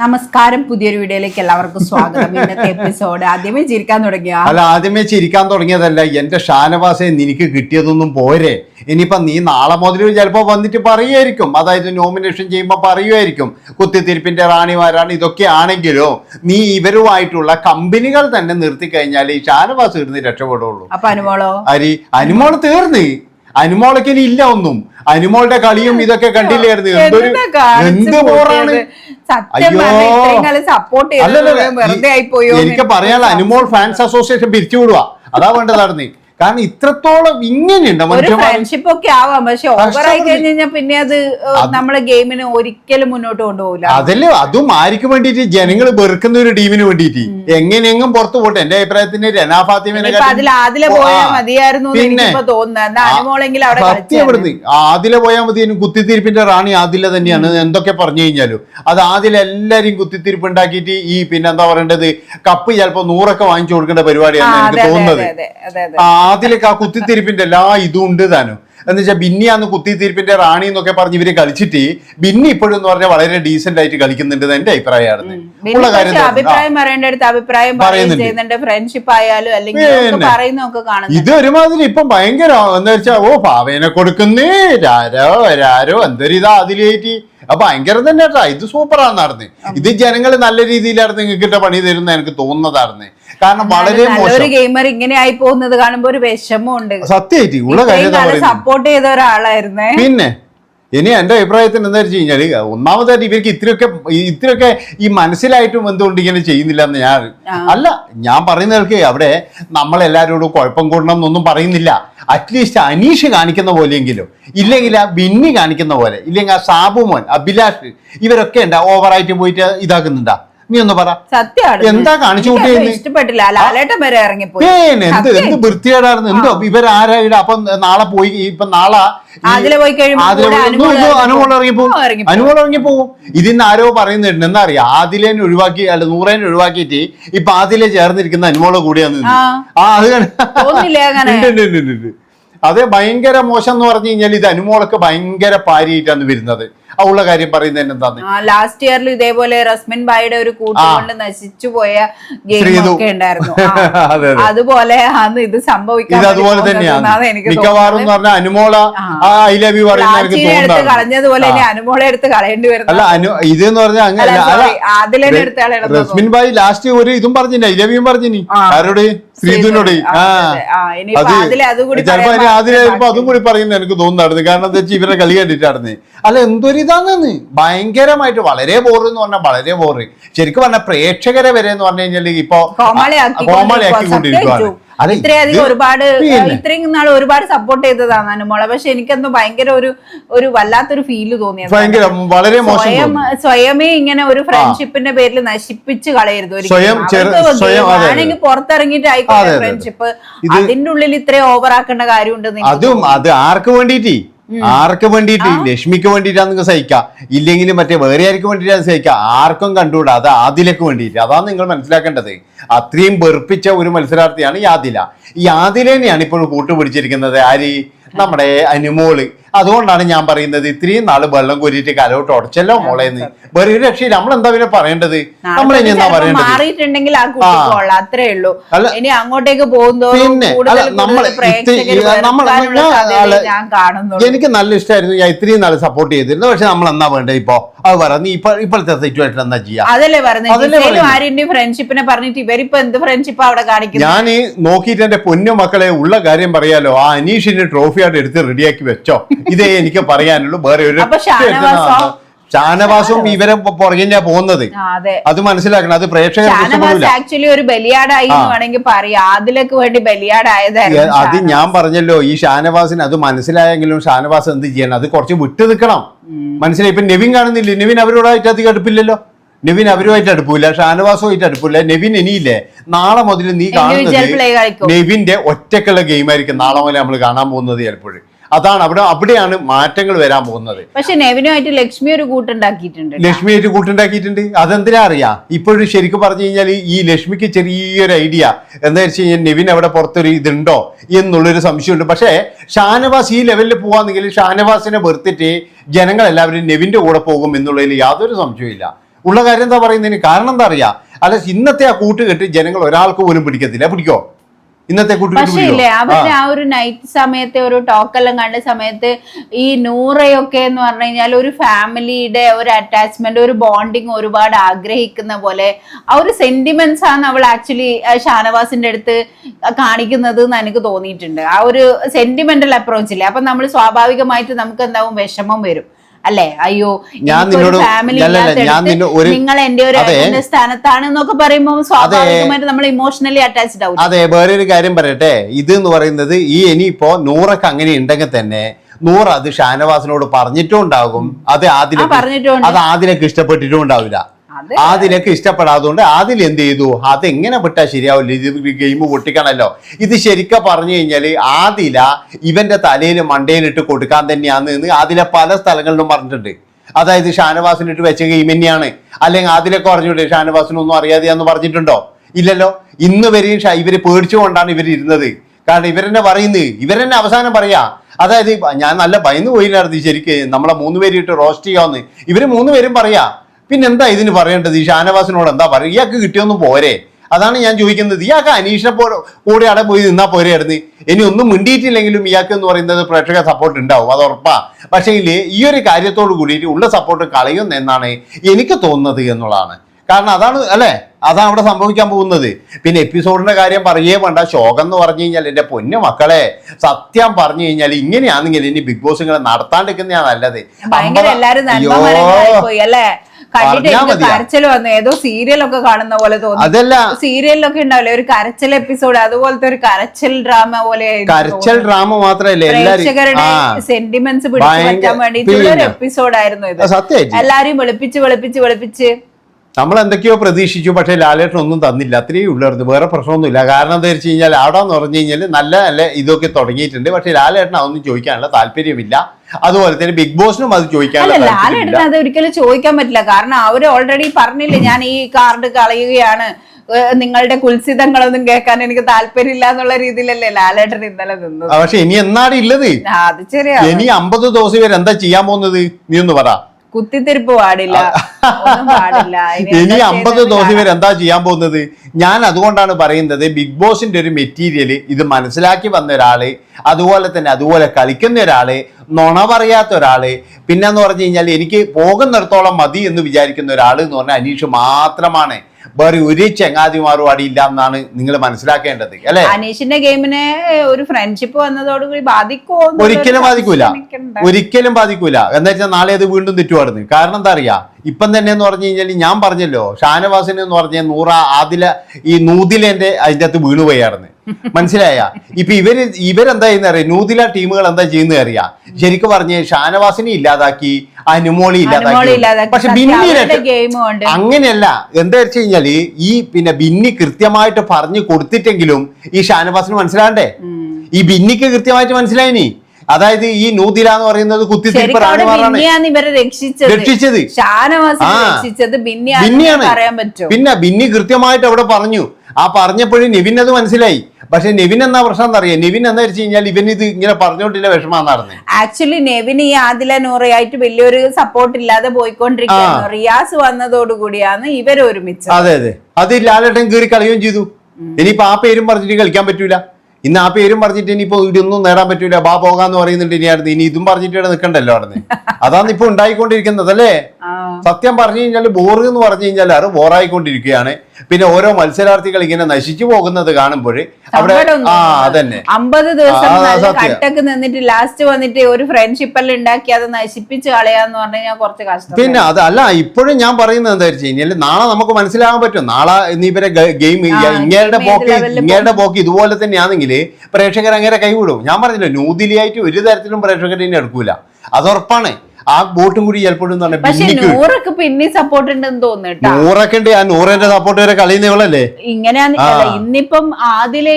നമസ്കാരം പുതിയൊരു വീഡിയോയിലേക്ക് എല്ലാവർക്കും സ്വാഗതം. ഇന്നത്തെ എപ്പിസോഡ് ആദ്യമേ ചിരിക്കാൻ തുടങ്ങിയ? അല്ല ആദ്യമേ ചിരിക്കാൻ തുടങ്ങിയതല്ല. എന്റെ ഷാനവാസെ നിനക്ക് കിട്ടിയതൊന്നും പോരെ. ഇനിയിപ്പം നീ നാളെ മുതൽ ചിലപ്പോൾ വന്നിട്ട് പറയുമായിരിക്കും അതായത് നോമിനേഷൻ ചെയ്യുമ്പോൾ പറയുമായിരിക്കും കുത്തിത്തിരിപ്പിന്റെ റാണിമാരാണ് ഇതൊക്കെ ആണെങ്കിലോ നീ ഇവരുമായിട്ടുള്ള കമ്പനികൾ തന്നെ നിർത്തി കഴിഞ്ഞാൽ ഈ ഷാനവാസ് ഇരുന്ന് രക്ഷപ്പെടുള്ളൂ. അപ്പൊ അനുമോളോ? അരി അനുമോൾ തീർന്ന്. അനുമോളക്കിനി ഇല്ല ഒന്നും. അനുമോളുടെ കളിയും ഇതൊക്കെ കണ്ടില്ലായിരുന്നു. എന്തൊരു എന്ത് ബോറാണ് സപ്പോർട്ട് ചെയ്തത് വെറുതെ ആയി ആയിപ്പോയോ എനിക്ക് പറയാനുള്ള അനുമോൾ ഫാൻസ് അസോസിയേഷൻ പിരിച്ചുവിടുക. അതാ വേണ്ടതായിരുന്നു കാരണം ഇത്രത്തോളം ഇങ്ങനെയുണ്ട്. ഫ്രണ്ട്ഷിപ്പ് ഒക്കെ ആവാം. പക്ഷെ കഷ്ടപ്പെടുന്നു. കഴിഞ്ഞാൽ പിന്നെ അത് നമ്മളെ ഗെയിമിന് ഒരിക്കലും മുന്നോട്ട് കൊണ്ടുപോകില്ല അതല്ലേ അതും ആർക്ക് വേണ്ടിയിട്ട് ജനങ്ങൾ വെറുക്കുന്ന ഒരു ടീമിന് വേണ്ടിയിട്ട് എങ്ങനെയെങ്കിലും പുറത്തു പോട്ടെ. എന്റെ അഭിപ്രായത്തിന് രനാഫാത്തിമിനെ അതിൽ ആദില പോയാൽ മതിയായിരുന്നു എന്ന് പിന്നെ. എനിക്കിപ്പോ തോന്നുന്നത് എന്നാ അവിടെ സത്യം ആദില പോയാൽ മതി കുത്തിത്തിരിപ്പിന്റെ റാണി ആദില തന്നെയാണ്. എന്തൊക്കെ പറഞ്ഞു കഴിഞ്ഞാലും. അത് ആദില എല്ലാരും കുത്തിത്തിരിപ്പ് ഉണ്ടാക്കിയിട്ട് ഈ പിന്നെ എന്താ പറയേണ്ടത് കപ്പ് ചിലപ്പോ നൂറൊക്കെ വാങ്ങിച്ചു കൊടുക്കേണ്ട പരിപാടിയാണ് എനിക്ക് തോന്നുന്നത്. ആ, ആദിലൊക്കെ ആ കുത്തിത്തിരിപ്പിന്റെ എല്ലാ ഇതും ഉണ്ട് താനും എന്ന് വെച്ചാൽ ബിന്നി ബിന്നിയാന്ന് കുത്തിത്തിരിപ്പിന്റെ റാണി എന്നൊക്കെ പറഞ്ഞ് ഇവർ കളിച്ചിട്ട് ബിന്നി ഇപ്പോഴും എന്ന് പറഞ്ഞാൽ വളരെ ഡീസെന്റ് ആയിട്ട് കളിക്കുന്നുണ്ട് എന്ന് എന്റെ അഭിപ്രായമാണ് ഉള്ള കാര്യം അഭിപ്രായം പറയേണ്ടടുത്ത് അഭിപ്രായം പറയുന്നുണ്ട്. ഫ്രണ്ട്ഷിപ്പ് ആയാലും അല്ലെങ്കിൽ. പറയുന്നൊക്കെ കാണുന്നു ഇത് ഒരുമാതിരി ഇപ്പം ഭയങ്കര എന്താ വെച്ചാ ഓ പാവേനെ കൊടുക്കുന്നേ. രാരോ രാരോ എന്തൊരു ഇതാ അതിലേറ്റ്. അപ്പൊ ഭയങ്കര തന്നെ കേട്ടാ ഇത് സൂപ്പറാണ് നടന്ന് ഇത് ജനങ്ങൾ നല്ല രീതിയിലായിരുന്നു നിങ്ങൾക്ക് പണി തരുന്ന എനിക്ക് തോന്നുന്നതായിരുന്നു കാരണം വളരെ ഒരു ഗെയിമർ ഇങ്ങനെ ആയി പോകുന്നത് കാണുമ്പോ ഒരു വിഷമമുണ്ട്. സത്യമായിട്ട് സപ്പോർട്ട് ചെയ്ത ഒരാളായിരുന്നേ. പിന്നെ? ഇനി എന്റെ അഭിപ്രായത്തിന് എന്താ വെച്ച് കഴിഞ്ഞാൽ ഒന്നാമതായിട്ട് ഇവർക്ക് ഇത്രയൊക്കെ ഇത്രയൊക്കെ ഈ മനസ്സിലായിട്ടും എന്തുകൊണ്ട് ഇങ്ങനെ ചെയ്യുന്നില്ല എന്ന് ഞാൻ അല്ല ഞാൻ പറയുന്നവർക്ക് അവിടെ നമ്മളെല്ലാവരോടും കുഴപ്പം കൂടണം എന്നൊന്നും പറയുന്നില്ല അറ്റ്ലീസ്റ്റ് അനീഷ് കാണിക്കുന്ന പോലെയെങ്കിലും ഇല്ലെങ്കിൽ ആ ബിന്നി കാണിക്കുന്ന പോലെ ഇല്ലെങ്കിൽ ആ സാബുമോൻ അഭിലാഷ് ഇവരൊക്കെ ഉണ്ടാ ഓവറായിട്ട് പോയിട്ട് ഇതാക്കുന്നുണ്ടാ. നീ ഒന്ന് പറ. സത്യമാണ് എന്താ കാണിച്ചു? ഇഷ്ടപ്പെട്ടില്ല. ലാലേട്ടൻ വരെ ഇറങ്ങിപ്പോയി. പിന്നെ എന്ത് എന്ത് വൃത്തികേടായിരുന്നു. എന്തോ ഇവരാരായിട അപ്പൊ നാളെ പോയി ഇപ്പൊ നാളെ അതിലെ പോയി അനുമോൾ ഇറങ്ങിപ്പോവും. അനുമോൾ ഇറങ്ങിപ്പോവും. ഇതിന്ന് ആരോ പറയുന്നുണ്ട് എന്താ അറിയാ? ആദിലേനെ ഒഴിവാക്കി അല്ല നൂറേനെ ഒഴിവാക്കിയിട്ട് ഇപ്പൊ ആദിലെ ചേർന്നിരിക്കുന്ന അനുമോളെ കൂടിയാന്ന് ആ. അത് ഉണ്ട്. അതെ ഭയങ്കര മോശം എന്ന് പറഞ്ഞു കഴിഞ്ഞാൽ ഇത് അനുമോളൊക്കെ ഭയങ്കര പാരിയായിട്ടാണ് വരുന്നത്. ആ ഉള്ള കാര്യം പറയുന്നത് എന്താന്ന്? ആ ലാസ്റ്റ് ഇയറിൽ ഇതേപോലെ റസ്മിൻ ബായിയുടെ ഒരു കൂട്ടുകൊണ്ട് നശിച്ചു പോയ ഗെയിം ഒക്കെ ഉണ്ടായിരുന്നു. അതെ, അതെ. അതുപോലെ ആണ് ഇത് സംഭവിക്കാൻ അതുപോലെ തന്നെയാണ്. മിക്കവാറും പറഞ്ഞ അനുമോള ഐ ലവ് യു പറയുന്ന കളഞ്ഞതുപോലെ അനുമോളെ എടുത്ത് കളയേണ്ടി വരുന്നു അല്ല അനു ഇത് എന്ന് പറഞ്ഞാൽ അങ്ങനെ റസ്മിൻ ഭായി ലാസ്റ്റ് ഒരു ഇതും പറഞ്ഞില്ല? ഐ ലവ് യു പറഞ്ഞിനി. ആരോട്? ശ്രീധുനോട് അത് അതിലെ അതും കൂടി ചിലപ്പോ പറയുന്നത് എനിക്ക് തോന്നുന്നു കാരണം എന്താ വെച്ചാൽ ഇവരെ കളി കണ്ടിട്ടായിരുന്നു അല്ല എന്തൊരു ഇതാണെന്ന്. ഭയങ്കരമായിട്ട് വളരെ ബോറ് എന്ന് പറഞ്ഞാൽ വളരെ ബോറ് ശരിക്കും പറഞ്ഞ പ്രേക്ഷകരെ വരെ എന്ന് പറഞ്ഞു കഴിഞ്ഞാൽ ഇപ്പൊ കോമളിയാക്കി അല്ല ഇത്രയധികം ഇത് ഒരുപാട്. ഇത്രയും നാൾ ഒരുപാട് സപ്പോർട്ട് ചെയ്തതാണ് അനുമോളെ. പക്ഷെ എനിക്കന്ന് ഭയങ്കര ഒരു ഒരു വല്ലാത്തൊരു ഫീൽ തോന്നിയത് വളരെ സ്വയം സ്വയമേ ഇങ്ങനെ ഒരു ഫ്രണ്ട്ഷിപ്പിന്റെ പേരിൽ നശിപ്പിച്ച് കളയരുത്. ആണെങ്കിൽ പുറത്തിറങ്ങിയിട്ട് ആയിക്കോട്ടെ. ഫ്രണ്ട്ഷിപ്പ് അതിന്റെ ഉള്ളിൽ ഇത്രയും ഓവർ ആക്കേണ്ട കാര്യമുണ്ടെന്ന് അതും അത് ആർക്ക് വേണ്ടിയിട്ട്? ആർക്ക് വേണ്ടിയിട്ട്? ലക്ഷ്മിക്ക് വേണ്ടിയിട്ടാണ് നിങ്ങൾ സഹിക്കുക ഇല്ലെങ്കിൽ മറ്റേ വേറെ ആർക്ക് വേണ്ടിയിട്ടാണ് സഹിക്കുക ആർക്കും കണ്ടുകൂടാ. അത് ആദിലക്ക് വേണ്ടിയിട്ട്. അതാണ് നിങ്ങൾ മനസ്സിലാക്കേണ്ടത്. അത്രയും വെറുപ്പിച്ച ഒരു മത്സരാർത്ഥിയാണ് ഈ ആദില. ഈ ആദിലേനെയാണ് ഇപ്പോൾ കൂട്ടുപിടിച്ചിരിക്കുന്നത്. ആര്? നമ്മുടെ അനുമോൾ. അതുകൊണ്ടാണ് ഞാൻ പറയുന്നത് ഇത്രയും നാൾ വെള്ളം കോരിയിട്ട് കലോട്ട് ഉടച്ചല്ലോ മോളേന്ന് വേറെ ഒരു രക്ഷയില്ല. നമ്മളെന്താ പിന്നെ പറയേണ്ടത്? നമ്മൾ ഇനി എന്താ പറയേണ്ടത്? മാറിയിട്ടുണ്ടെങ്കിൽ ആ കുട്ടിക്ക് കൊള്ളാം. അത്രേ ഉള്ളൂ. ഇനി അങ്ങോട്ടേക്ക് പോകുന്നതോറും നമ്മൾ നമ്മൾ- എനിക്ക് നല്ല ഇഷ്ടമായിരുന്നു ഞാൻ ഇത്രയും നാൾ സപ്പോർട്ട് ചെയ്തിരുന്നു. പക്ഷെ നമ്മൾ എന്നാ വേണ്ടത് ഇപ്പൊ? അത് പറ നീ ഇപ്പൊ ഇപ്പോഴത്തെ സിറ്റുവേഷൻ എന്താ ചെയ്യാ? അതല്ലേ പറഞ്ഞത്. ഫ്രണ്ട്ഷിപ്പിനെ പറഞ്ഞിട്ട് ഇവരിപ്പോ എന്ത് ഫ്രണ്ട്ഷിപ്പ് അവിടെ കാണിക്കുന്നത് ഞാൻ നോക്കിയിട്ട് എന്റെ പൊന്നു മക്കളെ ഉള്ള കാര്യം പറയാലോ. ആ അനീഷിന്റെ ട്രോഫി ആയിട്ട് എടുത്ത് റെഡിയാക്കി വെച്ചോ. ഇതേ എനിക്ക് പറയാനുള്ളൂ. വേറെ ഒരു ഷാനവാസോ? ഇവരെ പുറകെ പോകുന്നത്. അതെ. മനസ്സിലാക്കണം. അത് പ്രേക്ഷകർ ആക്ച്വലി ഒരു ബലിയാടായി വേണമെങ്കിൽ പറയാം. അതിലേക്ക് വേണ്ടി ബലിയാടായതായിരുന്നു അത് ഞാൻ പറഞ്ഞല്ലോ. ഈ ഷാനവാസിന് അത് മനസ്സിലായെങ്കിലും ഷാനവാസ് എന്ത് ചെയ്യണം? അത് കുറച്ച് വിട്ടു നിൽക്കണം. മനസ്സിലായി? ഇപ്പൊ നെവിൻ കാണുന്നില്ലേ? നെവിൻ അവരോടായിട്ട് അധികം അടുപ്പില്ലല്ലോ? നെവിൻ അവരുമായിട്ട് അടുപ്പില്ല. ഷാനവാസുമായിട്ട് അടുപ്പില്ല. നെവിൻ ഇനിയില്ലേ? നാളെ മുതൽ നീ കാണുന്നത്. നെവിന്റെ ഒറ്റക്കുള്ള ഗെയിമായിരിക്കും നാളെ മുതൽ നമ്മൾ കാണാൻ പോകുന്നത് ചിലപ്പോഴും. അതാണ് അവിടെ അവിടെയാണ് മാറ്റങ്ങൾ വരാൻ പോകുന്നത്. പക്ഷെ നെവിനുമായിട്ട് ലക്ഷ്മി ഒരു കൂട്ടുണ്ടാക്കിയിട്ടുണ്ട് ഒരു കൂട്ടുണ്ടാക്കിയിട്ടുണ്ട്. അതെന്തിനാ അറിയാം? ഇപ്പോഴും ശരിക്കും പറഞ്ഞു കഴിഞ്ഞാൽ ഈ ലക്ഷ്മിക്ക് ചെറിയൊരു ഐഡിയ. എന്താ വെച്ച് കഴിഞ്ഞാൽ നെവിൻ അവിടെ പുറത്തൊരു ഇതുണ്ടോ എന്നുള്ളൊരു സംശയമുണ്ട്. പക്ഷേ ഷാനവാസ് ഈ ലെവലിൽ പോവാന്നെങ്കിൽ ഷാനവാസിനെ വെറുത്തിട്ട് ജനങ്ങളെല്ലാവരും നെവിന്റെ നെവിന്റെ കൂടെ പോകും എന്നുള്ളതിൽ യാതൊരു സംശയമില്ല ഉള്ള കാര്യം എന്താ പറയുന്നതിന് കാരണം എന്താ അറിയാ? അല്ല ഇന്നത്തെ ആ കൂട്ടുകെട്ട് ജനങ്ങൾ ഒരാൾക്ക് പോലും പിടിക്കത്തില്ല. പിടിക്കോ? ഇന്നത്തെ പക്ഷേ ഇല്ലേ അവരുടെ ആ. ഒരു നൈറ്റ് സമയത്തെ ഒരു ടോക്കെല്ലാം കണ്ട സമയത്ത് ഈ നൂറയൊക്കെ എന്ന് പറഞ്ഞു കഴിഞ്ഞാൽ ഒരു ഫാമിലിയുടെ ഒരു അറ്റാച്ച്മെന്റ് ഒരു ബോണ്ടിങ് ഒരുപാട് ആഗ്രഹിക്കുന്ന പോലെ ആ ഒരു സെന്റിമെന്റ്സ് ആണ് അവൾ ആക്ച്വലി ഷാനവാസിന്റെ അടുത്ത് കാണിക്കുന്നത് എന്ന് എനിക്ക് തോന്നിയിട്ടുണ്ട്. ആ ഒരു സെന്റിമെന്റൽ അപ്രോച്ച് ഇല്ലേ? അപ്പൊ നമ്മൾ സ്വാഭാവികമായിട്ട് നമുക്ക് എന്താവും വിഷമം വരും. അല്ലെ? അയ്യോ ഞാൻ നിന്നോട് ഫാമിലി നിങ്ങൾ എന്റെ ഒരു സ്ഥാനത്താണ് എന്നൊക്കെ പറയുമ്പോൾ സ്വാഭാവികമായിട്ട് നമ്മൾ ഇമോഷണലി അറ്റാച്ച്ഡ് ആവും. അതെ വേറെ ഒരു കാര്യം പറയട്ടെ. ഇത് എന്ന് പറയുന്നത് ഈ ഇനിയിപ്പോ നൂറൊക്കെ അങ്ങനെ ഉണ്ടെങ്കിൽ തന്നെ നൂറ് അത് ഷാനവാസിനോട് പറഞ്ഞിട്ടും ഉണ്ടാകും അത് ആദ്യം ആദിലേക്ക് അത് ആദിലേക്ക് ഇഷ്ടപ്പെട്ടിട്ടും ഉണ്ടാവില്ല. ആദിലേക്ക് ഇഷ്ടപ്പെടാത്തതുകൊണ്ട് ആദിൽ എന്ത് ചെയ്തു? അത് എങ്ങനെ വിട്ടാൽ ശരിയാവില്ല ഇത് ഗെയിം പൊട്ടിക്കണല്ലോ. ഇത് ശരിക്ക പറഞ്ഞു കഴിഞ്ഞാൽ ആദില ഇവന്റെ തലയിൽ മണ്ടയിലിട്ട് കൊടുക്കാൻ തന്നെയാന്ന് എന്ന് ആദില പല സ്ഥലങ്ങളിലും പറഞ്ഞിട്ടുണ്ട്. അതായത് ഷാനവാസിനിട്ട് വെച്ച ഗെയിം തന്നെയാണ്. അല്ലെങ്കിൽ ആദിലൊക്കെ പറഞ്ഞിട്ട് ഷാനവാസിനൊന്നും അറിയാതെയാന്ന് പറഞ്ഞിട്ടുണ്ടോ? ഇല്ലല്ലോ. ഇന്ന് വരെയും ഇവർ പേടിച്ചുകൊണ്ടാണ് ഇവർ ഇരുന്നത്. കാരണം ഇവരെന്നെ പറയുന്നത് ഇവരെന്നെ അവസാനം പറയാ. അതായത് ഞാൻ നല്ല ഭയന്ന് പോയില്ലായിരുന്നു ശരിക്ക്. നമ്മളെ മൂന്ന് പേരിട്ട് റോസ്റ്റ് ചെയ്യാന്ന്. ഇവർ മൂന്ന് പേരും പറയാ. പിന്നെന്താ ഇതിന് പറയേണ്ടത്? ഈ ഷാനവാസിനോട് എന്താ പറയുക ഇയാൾക്ക് കിട്ടിയൊന്നും പോരെ. അതാണ് ഞാൻ ചോദിക്കുന്നത്. ഇയാൾക്ക് അനീഷിനെ പോ കൂടെ അവിടെ പോയി നിന്നാ പോരെയായിരുന്നു. ഇനി ഒന്നും മിണ്ടിയിട്ടില്ലെങ്കിലും ഇയാൾക്ക് എന്ന് പറയുന്നത് പ്രേക്ഷക സപ്പോർട്ട് ഉണ്ടാവും. അത് ഉറപ്പാ. പക്ഷേ ഈ ഒരു കാര്യത്തോട് കൂടിയിട്ട് ഉള്ള സപ്പോർട്ട് കളയും എന്നാണ് എനിക്ക് തോന്നുന്നത് എന്നുള്ളതാണ്. കാരണം അതാണ് അല്ലേ? അതാണ് അവിടെ സംഭവിക്കാൻ പോകുന്നത്. പിന്നെ എപ്പിസോഡിന്റെ കാര്യം പറയേ വേണ്ട. ശോകം എന്ന് പറഞ്ഞു കഴിഞ്ഞാൽ എന്റെ പൊന്നു മക്കളെ സത്യം പറഞ്ഞു കഴിഞ്ഞാൽ ഇങ്ങനെയാണെങ്കിൽ ഇനി ബിഗ് ബോസ് ഇങ്ങനെ നടത്താണ്ടിരിക്കുന്നതാണ് നല്ലത്. അയ്യോ. കണ്ടിട്ട് കരച്ചിൽ വന്നു. ഏതോ സീരിയലൊക്കെ കാണുന്ന പോലെ തോന്നി. അതല്ല. സീരിയലിലൊക്കെ ഉണ്ടാവില്ലേ? ഒരു കരച്ചിൽ എപ്പിസോഡ് അതുപോലത്തെ ഒരു കരച്ചിൽ ഡ്രാമ പോലെ കരച്ചൽ. ഡ്രാമ മാത്രല്ല എല്ലാരും പ്രേക്ഷകരുടെ സെന്റിമെന്റ്സ് പിടിച്ചു പറ്റാൻ വേണ്ടിയിട്ടുള്ള ഒരു എപ്പിസോഡായിരുന്നു എപ്പിസോഡ് ആയിരുന്നു ഇത്. എല്ലാരെയും എല്ലാരും വെളുപ്പിച്ച് വെളുപ്പിച്ച് വെളുപ്പിച്ച് നമ്മൾ എന്തൊക്കെയോ പ്രതീക്ഷിച്ചു പക്ഷേ ലാലേട്ടൻ ഒന്നും തന്നില്ല. അത്രയും ഉള്ളായിരുന്നു വേറെ പ്രശ്നമൊന്നുമില്ല. കാരണം എന്താ വെച്ച് കഴിഞ്ഞാൽ അവിടെ എന്ന് പറഞ്ഞു കഴിഞ്ഞാൽ നല്ല നല്ല ഇതൊക്കെ തുടങ്ങിയിട്ടുണ്ട്. പക്ഷേ ലാലേട്ടൻ അതൊന്നും ചോദിക്കാനുള്ള താല്പര്യമില്ല. അതുപോലെ തന്നെ ബിഗ് ബോസിനും അത് ചോദിക്കാൻ ലാലേട്ടൻ അത് ഒരിക്കലും ചോദിക്കാൻ പറ്റില്ല. കാരണം അവർ ഓൾറെഡി പറഞ്ഞില്ലേ ഞാൻ ഈ കാർഡ് കളയുകയാണ്. നിങ്ങളുടെ കുൽസിതങ്ങളൊന്നും കേൾക്കാൻ എനിക്ക് താല്പര്യമില്ല എന്നുള്ള രീതിയിലല്ലേ ലാലേട്ടൻ ഇന്നലെ നിന്നത്. പക്ഷെ ഇനി എന്നാണ് ഇല്ലത്? ആ, അത് ശരിയാ ഇനി അമ്പത് ദിവസം വരെ എന്താ ചെയ്യാൻ പോകുന്നത്? നീ ഒന്ന് പറ. കുത്തിത്തിരിപ്പ് പാടില്ല. ഇനി അമ്പത് ദിവസം കാണാം. എന്താ ചെയ്യാൻ പോകുന്നത്? ഞാൻ അതുകൊണ്ടാണ് പറയുന്നത് ബിഗ് ബോസിന്റെ ഒരു മെറ്റീരിയൽ ഇത് മനസ്സിലാക്കി വന്ന ഒരാൾ അതുപോലെ തന്നെ അതുപോലെ കളിക്കുന്ന ഒരാൾ നുണ പറയാത്ത ഒരാൾ പിന്നെന്ന് പറഞ്ഞു കഴിഞ്ഞാൽ എനിക്ക് പോകുന്നിടത്തോളം മതി എന്ന് വിചാരിക്കുന്ന ഒരാൾ എന്ന് പറഞ്ഞാൽ അനീഷ് മാത്രമാണ്. വേറെ ഒരു ചങ്ങാതിമാരും അവിടെ ഇല്ല എന്നാണ് നിങ്ങൾ മനസ്സിലാക്കേണ്ടത് അല്ലെ? അനീഷിന്റെ ഗെയിമിനെ ഒരു ഫ്രണ്ട്ഷിപ്പ് വന്നതോടുകൂടി ബാധിക്കുമോ എന്നുള്ളൊരു ഒരിക്കലും ബാധിക്കൂല. ഒരിക്കലും ബാധിക്കൂല. എന്താ വെച്ചാൽ നാളെ അത് വീണ്ടും തെറ്റുപാടുന്നു കാരണം എന്താ അറിയാ? ഇപ്പം തന്നെ എന്ന് പറഞ്ഞു കഴിഞ്ഞാൽ ഞാൻ പറഞ്ഞല്ലോ ഷാനവാസിന് എന്ന് പറഞ്ഞ നൂറ ആദില ഈ നൂതിലേന്റെ അതിന്റെ അകത്ത് വീണു പോയായിരുന്നു മനസ്സിലായ? ഇപ്പൊ ഇവർ ഇവരെന്താ ചെയ്യുന്ന അറിയാം? നൂതില ടീമുകൾ എന്താ ചെയ്യുന്നത് അറിയാ? ശരിക്കും പറഞ്ഞ് ഷാനവാസിനെ ഇല്ലാതാക്കി അനുമോളി ഇല്ലാതാക്കി. പക്ഷെ ബിന്നി അങ്ങനെയല്ല. എന്താ വെച്ച് കഴിഞ്ഞാൽ ഈ പിന്നെ ബിന്നി കൃത്യമായിട്ട് പറഞ്ഞു കൊടുത്തിട്ടെങ്കിലും ഈ ഷാനവാസിന് മനസ്സിലാണ്ടേ ഈ ബിന്നിക്ക് കൃത്യമായിട്ട് മനസ്സിലായിനി. അതായത് ഈ നൂതില എന്ന് പറയുന്നത് രക്ഷിച്ചത്. രക്ഷിച്ചത്. ബിന്നിയാണ്. പിന്നെ ബിന്നി കൃത്യമായിട്ട് അവിടെ പറഞ്ഞു. ആ പറഞ്ഞപ്പോഴും നിവിൻ അത് മനസ്സിലായി. പക്ഷെ നെവിൻ എന്നാ പ്രശ്നം എന്നറിയാം? നെവിൻ എന്ന് വെച്ച് കഴിഞ്ഞാൽ ഇവൻ ഇത് ഇങ്ങനെ പറഞ്ഞോണ്ടില്ല വിഷമാ നടന്നത് ആക്ച്വലി നെവിൻ ഈ ആദില നൂറയായിട്ട് വലിയൊരു സപ്പോർട്ട് ഇല്ലാതെ പോയിക്കൊണ്ടിരിക്കുകയാണ്. റിയാസ് വന്നതോടുകൂടിയാണ് ഇവർ ഒരുമിച്ച് അതെ അതെ. അത് ലാലട്ടൻ കീറി കളയുകയും ചെയ്തു ഇനിയിപ്പോ ആ പേരും പറഞ്ഞിട്ട് കളിക്കാൻ പറ്റൂല. ഇന്ന് ആ പേരും പറഞ്ഞിട്ട് ഇനിയിപ്പോ ഇതൊന്നും നേടാൻ പറ്റൂല ബാ പോകാന്ന് പറയുന്നുണ്ട് ഇനിയായിരുന്നു ഇനി ഇതും പറഞ്ഞിട്ട് ഇവിടെ നിൽക്കണ്ടല്ലോ അവിടെ അതാണ് ഇപ്പൊ ഉണ്ടായിക്കൊണ്ടിരിക്കുന്നത് അല്ലേ? സത്യം പറഞ്ഞു കഴിഞ്ഞാൽ ബോറ് എന്ന് പറഞ്ഞു കഴിഞ്ഞാൽ അത് ബോറായിക്കൊണ്ടിരിക്കുകയാണ് പിന്നെ ഓരോ മത്സരാർത്ഥികൾ ഇങ്ങനെ നശിച്ചു പോകുന്നത് കാണുമ്പോൾ അവിടെ ആ. അതന്നെ. അമ്പത് ദിവസം. കട്ടക്ക് നിന്നിട്ട് ലാസ്റ്റ് വന്നിട്ട് ഒരു ഫ്രണ്ട്ഷിപ്പ് എല്ലാം ഉണ്ടാക്കി അത് നശിപ്പിച്ച് കളയാന്ന് പറഞ്ഞു കഴിഞ്ഞാൽ കുറച്ച് കഷ്ടം പിന്നെ അത് അല്ല ഇപ്പോഴും ഞാൻ പറയുന്നത് എന്താ വെച്ച് കഴിഞ്ഞാൽ നാളെ നമുക്ക് മനസ്സിലാകാൻ പറ്റും. നാളെ ഇനി ഇവരെ ഗെയിം ഇങ്ങേരുടെ പോക്ക് ഇങ്ങേരുടെ പോക്ക് ഇതുപോലെ തന്നെയാണെങ്കിൽ പ്രേക്ഷകർ അങ്ങനെ കൈവിടും. ഞാൻ പറഞ്ഞില്ല ന്യൂദിലിയായിട്ട് ഒരു തരത്തിലും പ്രേക്ഷകർ ഇനി എടുക്കൂല. അത് ഉറപ്പാണ്. ആ ബോട്ടും കൂടി ചിലപ്പോഴും നൂറൊക്കെ പിന്നെ സപ്പോർട്ട് ഉണ്ടെന്ന് തോന്നുന്നു നൂറൊക്കെ ഉണ്ട്. ആ നൂറിന്റെ സപ്പോർട്ട് വരെ കളയുന്നവളല്ലേ ഇങ്ങനെയാണ് ഇന്നിപ്പം ആദ്യം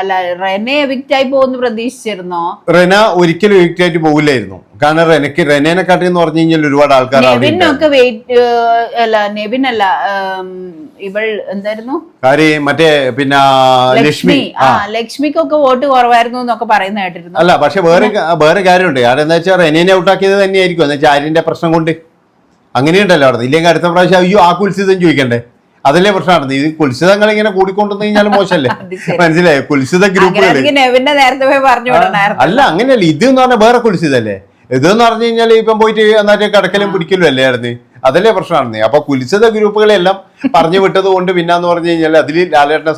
അല്ല റെനെ എവിക്റ്റ് ആയി പോകുന്നു പ്രതീക്ഷിച്ചിരുന്നോ? റെന ഒരിക്കലും വിക്റ്റായിട്ട് പോകില്ലായിരുന്നു കാരണം റെനക്ക് റെനേനെ കാട്ടി എന്ന് പറഞ്ഞു കഴിഞ്ഞാൽ ഒരുപാട് ആൾക്കാർ. നെവിനൊക്കെ വെയിറ്റ് അല്ല നെവിൻ അല്ല ഇവൾ എന്തായിരുന്നു? കാര്യം മറ്റേ പിന്നെ ലക്ഷ്മി. ആ ലക്ഷ്മിക്കൊക്കെ വോട്ട് കുറവായിരുന്നു എന്നൊക്കെ പറയുന്ന കേട്ടിരുന്നു. അല്ല പക്ഷെ വേറെ വേറെ കാര്യമുണ്ട്. കാരണം എന്താ വെച്ചാൽ റെനേനെ ഔട്ടാക്കിയത് തന്നെയായിരിക്കും. എന്ന് വെച്ചാൽ ആര്യന്റെ പ്രശ്നം കൊണ്ട്. അങ്ങനെയുണ്ടല്ലോ അവിടെ. ഇല്ലെങ്കിൽ അടുത്ത പ്രാവശ്യം അയ്യോ ആ കുൽസിതം ചോദിക്കണ്ടേ? അതല്ലേ പ്രശ്നമാണ് ഇത് കുൽസിതങ്ങൾ ഇങ്ങനെ കൂടിക്കൊണ്ടു കഴിഞ്ഞാൽ മോശമല്ലേ? മനസ്സിലായി? കുൽസിത ഗ്രൂപ്പുകൾ അല്ല അങ്ങനെയല്ല. ഇത് എന്ന് പറഞ്ഞാൽ വേറെ കുലിസിതല്ലേ ഇതെന്ന് പറഞ്ഞു കഴിഞ്ഞാൽ ഇപ്പം പോയിട്ട് എന്നിട്ട് കിടക്കലും പിടിക്കലും അല്ലേ ആയിരുന്നു? അതല്ലേ പ്രശ്നമാണ് അപ്പൊ കുലിച്ചത ഗ്രൂപ്പുകളെല്ലാം പറഞ്ഞു വിട്ടത് കൊണ്ട് പിന്നാന്ന് പറഞ്ഞു കഴിഞ്ഞാൽ അതിൽ ലാലേട്ടനെ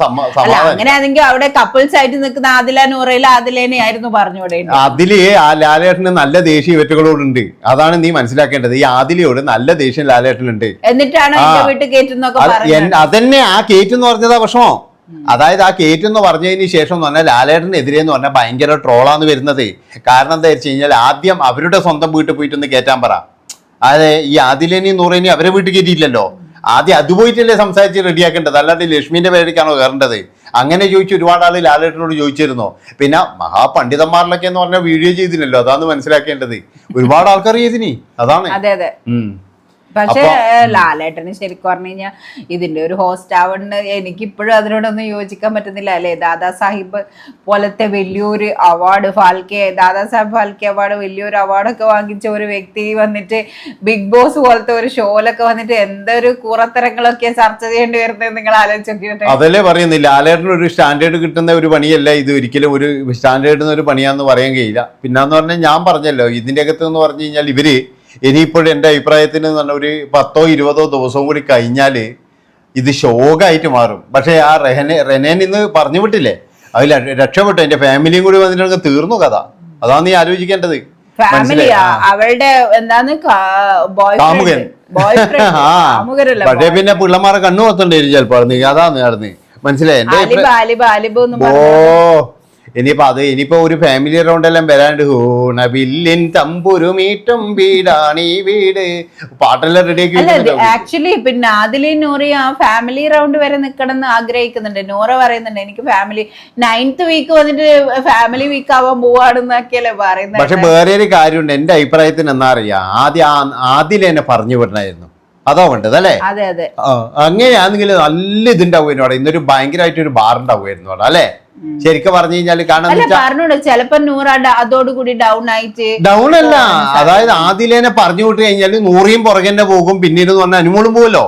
അങ്ങനെയാണെങ്കിൽ അവിടെ കപ്പിൾസ് ആയിട്ട് നിൽക്കുന്ന ആദില നൂറയിൽ ആദിലേനെ ആയിരുന്നു പറഞ്ഞു അതിൽ ആ ലാലേട്ടന് നല്ല ദേഷ്യം ഇവറ്റകളോടുണ്ട്. അതാണ് നീ മനസ്സിലാക്കേണ്ടത്. ഈ ആദിലയോട് നല്ല ദേഷ്യം ലാലേട്ടനുണ്ട്. എന്നിട്ടാണ് വീട്ടിൽ കയറ്റുന്നൊക്കെ അത് അതന്നെ ആ കേറ്റെന്ന് പറഞ്ഞതാ വിഷമോ. അതായത് ആ കേറ്റ് എന്ന് പറഞ്ഞതിന് ശേഷം എന്ന് പറഞ്ഞാൽ ലാലേട്ടനെതിരെ എന്ന് പറഞ്ഞാൽ ഭയങ്കര ട്രോളാന്ന് വരുന്നത്. കാരണം എന്താ വെച്ച് കഴിഞ്ഞാൽ ആദ്യം അവരുടെ സ്വന്തം വീട്ടിൽ പോയിട്ടൊന്ന് കയറ്റാൻ പറ. അതെ ഈ ആദിലേനി നൂറേനി അവരെ വീട്ടിൽ കയറ്റിയില്ലല്ലോ ആദ്യം അത് പോയിട്ടല്ലേ സംസാരിച്ച് റെഡിയാക്കേണ്ടത്? അല്ലാതെ ലക്ഷ്മിന്റെ പേരിലേക്കാണോ കയറേണ്ടത്? അങ്ങനെ ചോദിച്ചു ഒരുപാട് ആൾ ലാലേട്ടനോട് ചോദിച്ചിരുന്നു. പിന്നെ മഹാപണ്ഡിതന്മാരിലൊക്കെ എന്ന് പറഞ്ഞാൽ വീഡിയോ ചെയ്തില്ലല്ലോ. അതാണ് മനസ്സിലാക്കേണ്ടത്. ഒരുപാട് ആൾക്കാർ ചെയ്തിനി. അതാണ്. അതെ അതെ. ഉം. പക്ഷെ ലാലേട്ടന് ശരിക്കും പറഞ്ഞു കഴിഞ്ഞാൽ ഇതിന്റെ ഒരു ഹോസ്റ്റ് ആവണ്ട്? എനിക്ക് ഇപ്പോഴും അതിനോടൊന്നും യോജിക്കാൻ പറ്റുന്നില്ല അല്ലെ? ദാദാ സാഹിബ് പോലത്തെ വലിയൊരു അവാർഡ് ഫാൽക്കെ ദാദാ സാഹിബ് ഫാൽക്കെ അവാർഡ് വലിയൊരു അവാർഡൊക്കെ വാങ്ങിച്ച ഒരു വ്യക്തി വന്നിട്ട് ബിഗ് ബോസ് പോലത്തെ ഒരു ഷോയിലൊക്കെ വന്നിട്ട് എന്തൊരു കൂറത്തരങ്ങളൊക്കെ ചർച്ച ചെയ്യേണ്ടി വരുന്നത് നിങ്ങൾ ആലോചിച്ച് അതല്ലേ പറയുന്നില്ല ലാലേട്ടന് ഒരു സ്റ്റാൻഡേർഡ് കിട്ടുന്ന ഒരു പണിയല്ല ഇത് ഒരിക്കലും ഒരു സ്റ്റാൻഡേർഡ് ഒരു പണിയാന്ന് പറയാൻ കഴിയില്ല. പിന്നെന്ന് പറഞ്ഞാൽ ഞാൻ പറഞ്ഞല്ലോ ഇതിന്റെ അകത്ത് എന്ന് പറഞ്ഞു കഴിഞ്ഞാൽ ഇവർ ഇനിയിപ്പോഴും എന്റെ അഭിപ്രായത്തിന് എന്ന് പറഞ്ഞാൽ ഒരു പത്തോ ഇരുപതോ ദിവസവും കൂടി കഴിഞ്ഞാൽ ഇത് ശോകമായിട്ട് മാറും. പക്ഷേ ആ റെഹനെ റെനേൻ ഇന്ന് പറഞ്ഞു വിട്ടില്ലേ? അതിൽ രക്ഷപ്പെട്ടു. എന്റെ ഫാമിലിയും കൂടി വന്നിട്ട് തീർന്നു കഥ. അതാണ് നീ ആലോചിക്കേണ്ടത്? അവളുടെ എന്താണ്? കാമുകൻ. പക്ഷേ പിന്നെ പിള്ളമാരെ കണ്ണു കൊത്തണ്ടായിരുന്നു ചിലപ്പോ അതാന്ന് അതാണ് നടന്ന് മനസ്സിലായി? ഓ. പറഞ്ഞു ഇനിയിപ്പോ അത് ഇനിയിപ്പോ ഒരു ഫാമിലി റൗണ്ട് എല്ലാം വരാണ്ട് തമ്പുരു തമ്പുരുമീറ്റും വീടാണ് ഈ വീട്. പാട്ടെല്ലാം റെഡി വെക്കുന്നുണ്ടാവും. ആക്ച്വലി പിന്നെ ആദിലി നൂറി ആ ഫാമിലി റൗണ്ട് വരെ നിൽക്കണമെന്ന് ആഗ്രഹിക്കുന്നുണ്ട്. നൂറ പറയുന്നുണ്ട് എനിക്ക് ഫാമിലി നയൻത്ത് വീക്ക് വന്നിട്ട് ഫാമിലി വീക്ക് ആവാൻ പോവാണെന്നൊക്കെയല്ലേ പറയുന്നത്. പക്ഷെ വേറെ ഒരു കാര്യമുണ്ട് എന്റെ അഭിപ്രായത്തിന് എന്നാ അറിയാം? ആദ്യം ആദിലെന്നെ ആദ്യം എന്നെ പറഞ്ഞു വിടണമായിരുന്നു അതോ വേണ്ടത് അല്ലേ? അതെ അതെ. അങ്ങനെയാണെങ്കിൽ നല്ല ഇതുണ്ടാവുമായിരുന്നു അവിടെ ഇന്നൊരു ഭയങ്കരമായിട്ട് ഒരു ബാർ ഉണ്ടാവുമായിരുന്നു അവിടെ അല്ലേ? ശരിക്കും പറഞ്ഞു കഴിഞ്ഞാൽ പറഞ്ഞൂടെ ചിലപ്പോ നൂറ അതോടുകൂടി ഡൗൺ ആയിട്ട് ഡൗൺ അല്ല. അതായത് ആദിലേനെ പറഞ്ഞു വിട്ട് കഴിഞ്ഞാൽ നൂറിയും പുറകെന്നെ പോകും. പിന്നീട് എന്ന് പറഞ്ഞാൽ അനുമോളും പോവല്ലോ.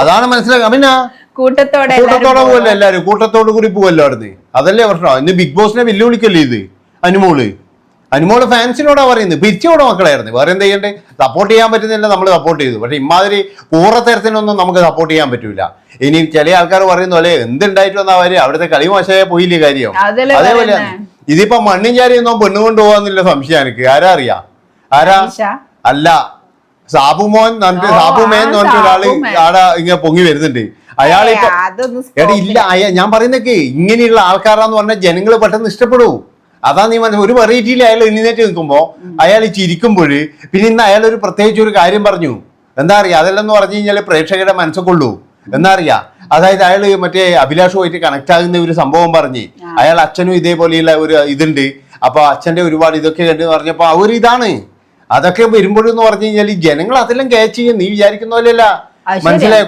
അതാണ് മനസ്സിലാക്കാം പിന്നെ? കൂട്ടത്തോടെ കൂട്ടത്തോടെ പോവല്ലോ എല്ലാരും? കൂട്ടത്തോടു കൂടി പോവല്ലോ അവിടുന്ന്. അതല്ലേ പ്രശ്നം. ഇന്ന് ബിഗ് ബോസിനെ വെല്ലുവിളിക്കല്ലേ ഇത്? അനുമോൾ. അനുമോൾ ഫാൻസിനോടാ പറയുന്നത്. പിരിച്ചോടെ മക്കളായിരുന്നു. വേറെ എന്ത് ചെയ്യണ്ടേ? സപ്പോർട്ട് ചെയ്യാൻ പറ്റുന്നില്ല നമ്മൾ സപ്പോർട്ട് ചെയ്തു. പക്ഷെ ഇമാതിരി കൂറത്തരത്തിനൊന്നും നമുക്ക് സപ്പോർട്ട് ചെയ്യാൻ പറ്റൂല. ഇനി ചില ആൾക്കാർ പറയുന്നു അല്ലെ എന്തുണ്ടായിട്ട് വന്നാൽ അവർ? അവിടുത്തെ കളി മോശമായ പോയില്ലേ കാര്യം? അതേപോലെ. ഇതിപ്പോ മണ്ണും ചാരിയൊന്നും ഒന്നും കൊണ്ട് പോവാന്നില്ല സംശയം എനിക്ക്. ആരാ അറിയാ? ആരാ? അല്ല. സാബുമോൻ എന്ന് പറഞ്ഞിട്ട് ഓ, സാബുമേൻ എന്ന് പറഞ്ഞ ഒരാൾ ആടെ ഇങ്ങനെ പൊങ്ങി വരുന്നുണ്ട്. അയാളിപ്പോ എടാ ഇല്ല ഞാൻ പറയുന്നൊക്കെ ഇങ്ങനെയുള്ള ആൾക്കാരാന്ന് പറഞ്ഞാൽ ജനങ്ങൾ പെട്ടെന്ന് ഇഷ്ടപ്പെടൂ അതാ നീ മനസ്സിൽ ഒരു വെറൈറ്റിയിൽ അയാൾ എഴുന്നേറ്റ് നിൽക്കുമ്പോ അയാൾ ചിരിക്കുമ്പോൾ പിന്നെ ഇന്ന് അയാൾ ഒരു പ്രത്യേകിച്ച് ഒരു കാര്യം പറഞ്ഞു. എന്താ അറിയാ? അതെല്ലാം പറഞ്ഞു കഴിഞ്ഞാൽ പ്രേക്ഷകരുടെ മനസ്സിൽ കൊള്ളൂ എന്താ അറിയാ? അതായത് അയാൾ മറ്റേ അഭിലാഷുമായിട്ട് കണക്ട് ആകുന്ന ഒരു സംഭവം പറഞ്ഞ് അയാൾ അച്ഛനും ഇതേപോലെയുള്ള ഒരു ഇതുണ്ട്. അപ്പൊ അച്ഛന്റെ ഒരുപാട് ഇതൊക്കെ കണ്ടു പറഞ്ഞപ്പോ അവർ ഇതാണ്. അതൊക്കെ വരുമ്പോഴെന്ന് പറഞ്ഞു കഴിഞ്ഞാൽ ഈ ജനങ്ങൾ അതെല്ലാം ക്യാച്ച് ചെയ്യും നീ വിചാരിക്കുന്ന പോലെയല്ല. മനസ്സിലായോ?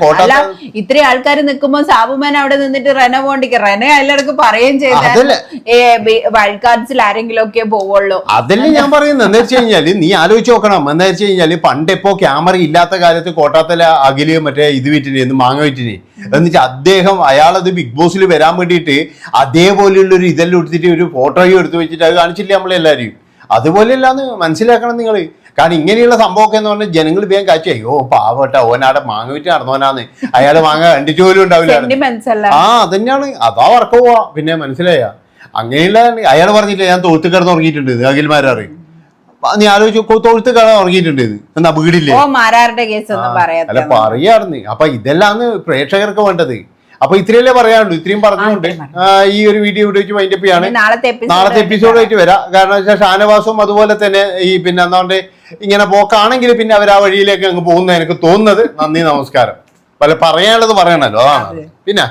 ഇത്രയും ആൾക്കാർ നിൽക്കുമ്പോ സാബുമാൻ അവിടെ നിന്നിട്ട് റെന പോണ്ടിക്ക് റെന എല്ലാവർക്കും പറയുകയും. ചെയ്താൽ വൈൽഡ് കാർഡ്സിൽ ആരെങ്കിലും ഒക്കെ പോവുള്ളൂ. അതല്ലേ ഞാൻ പറയുന്നത്. എന്താ വെച്ച് കഴിഞ്ഞാൽ നീ ആലോചിച്ച് നോക്കണം. എന്താ വെച്ച് കഴിഞ്ഞാൽ പണ്ട് ഇപ്പോ ക്യാമറ ഇല്ലാത്ത കാലത്ത് കോട്ടാത്തല അഖിൽ മറ്റേ ഇത് വിറ്റിന് മാങ്ങ വിറ്റിന് എന്നുവെച്ചാൽ അദ്ദേഹം അയാളത് ബിഗ് ബോസിൽ വരാൻ വേണ്ടിയിട്ട് അതേപോലെയുള്ള ഒരു ഇതെല്ലാം എടുത്തിട്ട് ഒരു ഫോട്ടോയും എടുത്ത് വെച്ചിട്ട് അത് കാണിച്ചില്ലേ നമ്മളെല്ലാവരെയും അതുപോലെയല്ലാന്ന് മനസ്സിലാക്കണം നിങ്ങൾ കാരണം ഇങ്ങനെയുള്ള സംഭവമൊക്കെ എന്ന് പറഞ്ഞാൽ ജനങ്ങൾ വേഗം കാച്ചു അയ്യോ പാവട്ട ഓനാടെ മാങ്ങ വിറ്റ് നടന്നോനാന്ന് അയാൾ മാങ്ങ കണ്ടിട്ട് പോലും ഉണ്ടാവില്ല. ആ അതന്നെയാണ്. അതാ വർക്ക് പോവാ. പിന്നെ മനസ്സിലായ? അങ്ങനെയുള്ള അയാൾ പറഞ്ഞില്ല ഞാൻ തോത്ത് കിടന്ന് ഉറങ്ങിയിട്ടുണ്ട് അഖിൽമാരറി നീ ആലോചിച്ചു തൊഴുത്ത് കിടന്ന് ഉറങ്ങിയിട്ടുണ്ട് ഇത്. എന്നാ വീടില്ലേ? അല്ല പറയാറുണ്ട് അപ്പൊ ഇതെല്ലാം പ്രേക്ഷകർക്ക് വേണ്ടത്. അപ്പൊ ഇത്രയല്ലേ പറയാനുള്ളൂ. ഇത്രയും പറഞ്ഞുകൊണ്ട് ഈ ഒരു വീഡിയോ ഇവിടെ വെച്ച് വൈൻഡപ്പ് ചെയ്യാണ്. നാളത്തെ എപ്പിസോഡായിട്ട് വരാം. കാരണം വെച്ചാൽ ഷാനവാസും അതുപോലെ തന്നെ ഈ പിന്നെ എന്താണ്ട് ഇങ്ങനെ പോക്കാണെങ്കിൽ പിന്നെ അവർ ആ വഴിയിലേക്ക് അങ്ങ് പോകുന്ന എനിക്ക് തോന്നുന്നത്. നന്ദി നമസ്കാരം. പല പറയാനുള്ളത് പറയണല്ലോ അതാണ്. പിന്നെ